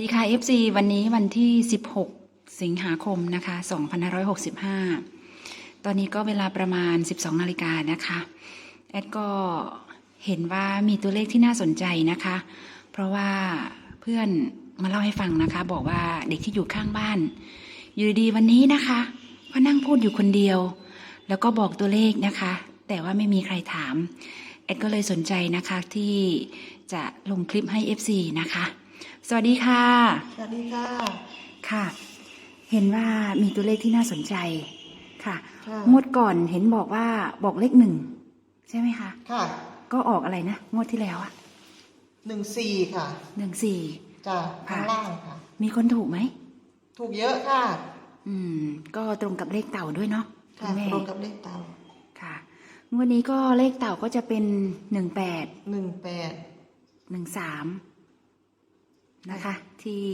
สดีค่ะ FC วันนี้วันที่ 16 สิงหาคมนะคะ2565 ตอนนี้ก็เวลาประมาณ 12 นาฬิกานะคะ แอดก็เห็นว่ามีตัวเลขที่น่าสนใจนะคะ เพราะว่าเพื่อนมาเล่าให้ฟังนะคะ บอกว่าเด็กที่อยู่ข้างบ้าน อยู่ดีๆวันนี้นะคะก็นั่งพูดอยู่คนเดียว แล้วก็บอกตัวเลขนะคะ แต่ว่าไม่มีใครถาม แอดก็เลยสนใจนะคะที่จะลงคลิปให้ FC นะคะ สวัสดีค่ะ สวัสดีค่ะ ค่ะ เห็นว่ามีตัวเลขที่น่าสนใจค่ะค่ะ งวดก่อนเห็นบอกว่าบอกเลขหนึ่งใช่ไหมคะ ค่ะ ก็ออกอะไรนะงวดที่แล้วอะหนึ่งสี่ค่ะ หนึ่งสี่จ้ะค่ะข้างล่างค่ะ มีคนถูกไหม ถูกเยอะค่ะ อืม ก็ตรงกับเลขเต่าด้วยเนาะคุค่ะณแม่ตรงกับเลขเตาค่ะ งวดนี้ก็เลขเต่าก็จะเป็นหนึ่งแปด หนึ่งแปด หนึ่งสาม นะคะ ที่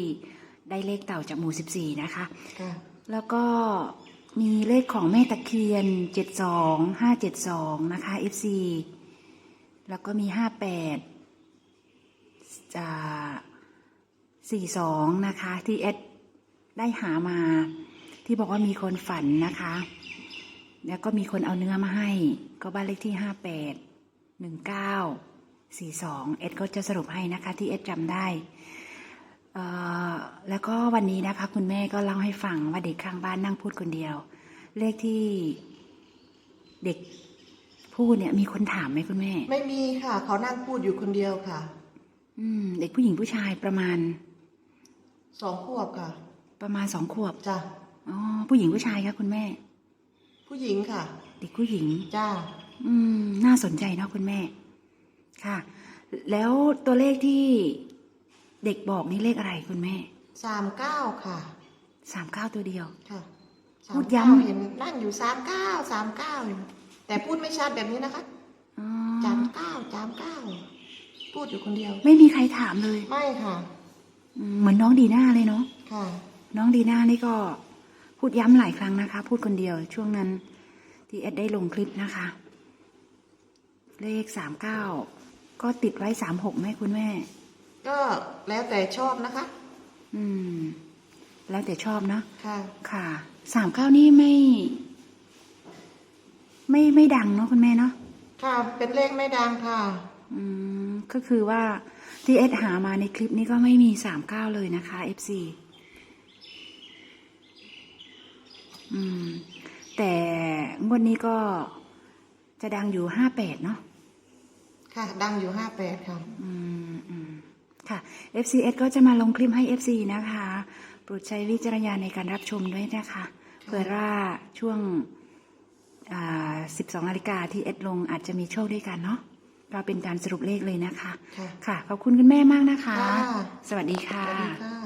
ได้เลขเต่าจากหมู่สิบสี่นะคะค่ะแล้วก็มีเลขของแม่ตะเคียนเจ็ดสองห้าเจ็ดสองนะคะ FC แล้วก็มีห้าแปดจะสี่สองนะคะที่เอสได้หามาที่บอกว่ามีคนฝันนะคะ แล้วก็มีคนเอาเนื้อมาให้ ก็บ้านเลขที่ห้าแปดหนึ่งเก้าสี่สองเอสก็จะสรุปให้นะคะ ที่เอสจำได้เอ่อ แล้วก็วันนี้นะคะ คุณแม่ก็เล่าให้ฟังว่าเด็กข้างบ้านนั่งพูดคนเดียว เลขที่เด็กพูดเนี่ยมีคนถามไหมคุณแม่ ไม่มีค่ะ เขานั่งพูดอยู่คนเดียวค่ะ อืม เด็กผู้หญิงผู้ชายประมาณสองขวบค่ะ ประมาณสองขวบจ้ะอ๋อผู้หญิงผู้ชายคะคุณแม่ ผู้หญิงค่ะ เด็กผู้หญิงจ้าอืม น่าสนใจเนาะคุณแม่ ค่ะ แล้วตัวเลขที่ เด็กบอกนี่เลขอะไรคุณแม่สามเก้าค่ะสามเก้าตัวเดียว ค่ะพูด39ย้ำเห็นนั่งอยู่สามเก้าสามเก้าแต่พูดไม่ชัดแบบนี้นะคะอ๋อสามเก้าสามเก้าพูดอยู่คนเดียว ไม่มีใครถามเลยไม่ค่ะ อืมเหมือนน้องดีน่าเลยเนาะ ค่ะ น้องดีน่านี่ก็พูดย้ำหลายครั้งนะคะ พูดคนเดียวช่วงนั้นที่แอดได้ลงคลิปนะคะ เลขสามเก้าก็ติดไว้สามหกไหมคุณแม่ ก็แล้วแต่ชอบนะคะ อืม แล้วแต่ชอบเนาะค่ะ ค่ะสามเก้านี่ไม่ ไม่ไม่ดังเนาะคุณแม่เนาะค่ะ เป็นเลขไม่ดังค่ะ อืม ก็คือว่าที่เอดหามาในคลิปนี้ก็ไม่มีสามเก้าเลยนะคะ FC อืม แต่งวดนี้ก็จะดังอยู่ห้าแปดเนาะค่ะ ดังอยู่ห้าแปดค่ะ อืมอืม ค่ะ FCS ก็จะมาลงคลิปให้ FC นะคะโปรดใช้วิจารณญาณในการรับชมด้วยนะคะเผื่อว่าช่วงอ่า12นาฬิกาที่เอดลงอาจจะมีโชคด้วยกันเนาะก็เป็นการสรุปเลขเลยนะคะ ค่ะค่ะขอบคุณคุณแม่มากนะคะค่ะสวัสดีสค่ะวัสดีค่ะ